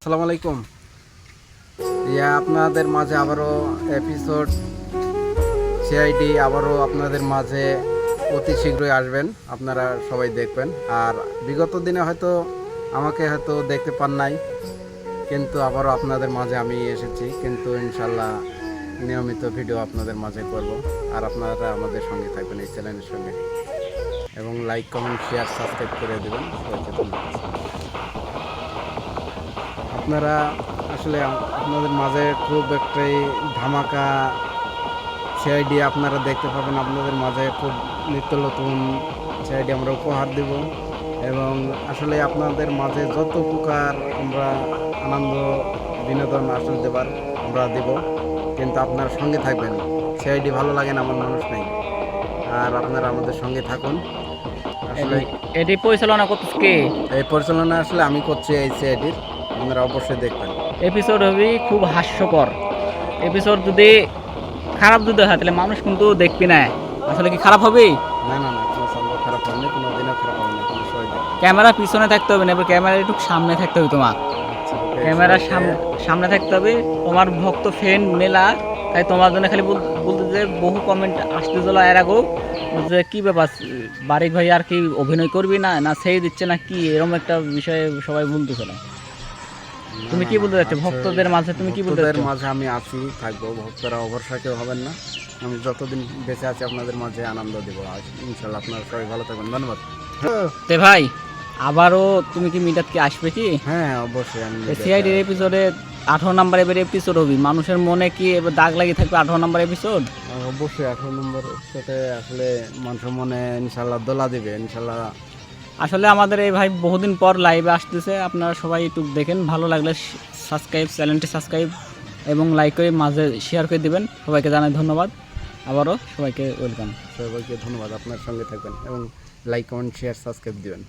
আসসালামু আলাইকুম। ইয়া, আপনাদের মাঝে আবারও এপিসোড সিআইডি আবারও আপনাদের মাঝে অতি শীঘ্রই আসবেন। আপনারা সবাই দেখবেন। আর বিগত দিনে হয়তো আমাকে হয়তো দেখতে পান নাই, কিন্তু আবারও আপনাদের মাঝে আমি এসেছি। কিন্তু ইনশাল্লাহ নিয়মিত ভিডিও আপনাদের মাঝে করব। আর আপনারা আমাদের সঙ্গে থাকবেন, এই চ্যানেলের সঙ্গে। এবং লাইক কমেন্ট শেয়ার সাবস্ক্রাইব করে দেবেন। সবাইকে ধন্যবাদ। আপনারা আসলে আপনাদের মাঝে খুব একটাই ধামাকা সিআইডি আপনারা দেখতে পাবেন আপনাদের মাঝে খুব নিত্য নতুন সিআইডি আমরা উপহার দেব। এবং আসলে আপনাদের মাঝে যত প্রকার আমরা আনন্দ বিনোদন আসলে দেবার আমরা দেব কিন্তু আপনারা সঙ্গে থাকবেন। সিআইডি ভালো লাগে না আমার মানুষ নেই। আর আপনারা আমাদের সঙ্গে থাকুন। আসলে এটি পরিচালনা করতেছে কে? এই পরিচালনা আসলে আমি করছি এই সিআইডির আপনারা অবশ্যই দেখবেন। এপিসোড হবে খুব হাস্যকর। এপিসোড যদি খারাপ যদি হয় তাহলে মানুষ কিন্তু দেখবি না। আসলে কি খারাপ হবে? না না না কোনো সম্ভব খারাপ হবে না কোনো দিনও খারাপ হবে না কোনো ক্যামেরা পিছনে থাকতে হবে না এবার ক্যামেরা একটু সামনে থাকতে হবে তোমার। আচ্ছা, সবাইকে- সামনে থাকতে হবে। তোমার ভক্ত ফ্রেন্ড মেলা তাই তোমার জন্য খালি বল- বলতে যে বহু কমেন্ট আসতে চলো এর আগেও যে কি ব্যাপার বারিক ভাই আর কি অভিনয় করবি না না সেই দিচ্ছে না কি এরকম একটা বিষয়ে সবাই বলতে না, তুমি কি বলতে চাচ্ছো? ভক্তদের মাঝে তুমি কি বলতে ভক্তদের মাঝে আমি আছি থাকব। ভক্তরা অবসর কেউ হবেন না। আমি যতদিন বেঁচে আছি আপনাদের মাঝে আনন্দ দেবো। ইনশাল্লাহ আপনারা সবাই ভালো থাকবেন। ধন্যবাদ। তে ভাই আবারও তুমি কি মিটাত কি আসবে কি? হ্যাঁ অবশ্যই আমি সিআইডির এপিসোডে আঠারো নাম্বার এবার এপিসোড হবে। মানুষের মনে কি এবার দাগ লাগিয়ে থাকবে আঠারো নাম্বার এপিসোড অবশ্যই আঠারো নম্বর সাথে আসলে মানুষের মনে ইনশাল্লাহ দোলা দিবে। ইনশাল্লাহ আসলে আমাদের এই ভাই বহুদিন পর লাইভে আসতেছে। আপনারা সবাই একটু দেখেন, ভালো লাগলে সাবস্ক্রাইব চ্যানেলটি সাবস্ক্রাইব এবং লাইক করে মাঝে শেয়ার করে দেবেন। সবাইকে জানাই ধন্যবাদ। আবারও সবাইকে ওয়েলকাম সবাইকে ধন্যবাদ, আপনার সঙ্গে থাকবেন এবং লাইক কমেন্ট শেয়ার সাবস্ক্রাইব দিবেন।